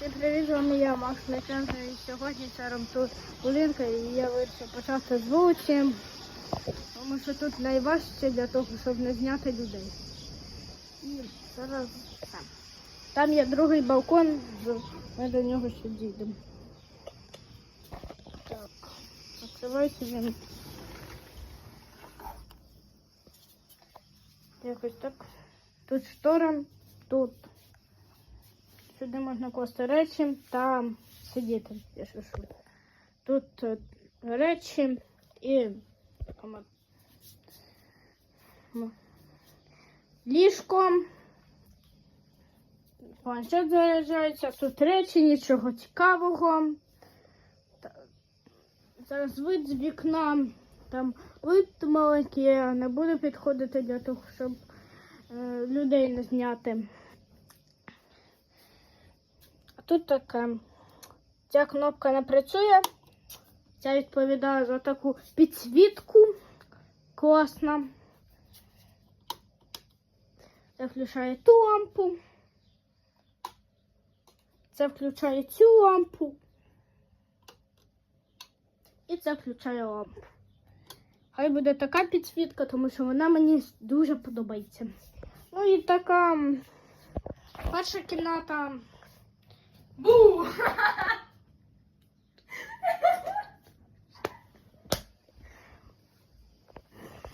Всім привіт, вами я, Макс Леченко, і сьогодні царом тут будинка, і я вирішив почати з вулиці, тому що тут найважче для того, щоб не зняти людей. І зараз там. Там є другий балкон, ми до нього ще дійдемо. Так, відкривається він. Якось так. Тут штора, тут Сюди можна класти речі та сидіти. Тут е, речі і кома- ліжко. Планшет заряджається, тут речі, нічого цікавого. Зараз вид з вікна. Там вид маленький, я не буду підходити для того, щоб е, людей не зняти. Тут таке. Ця кнопка не працює. Ця відповідає за таку підсвітку. Класна. Це включає ту лампу. Це включає цю лампу. І це включає лампу. Хай буде така підсвітка, тому що вона мені дуже подобається. Ну і така перша кімната. 不。哈哈哈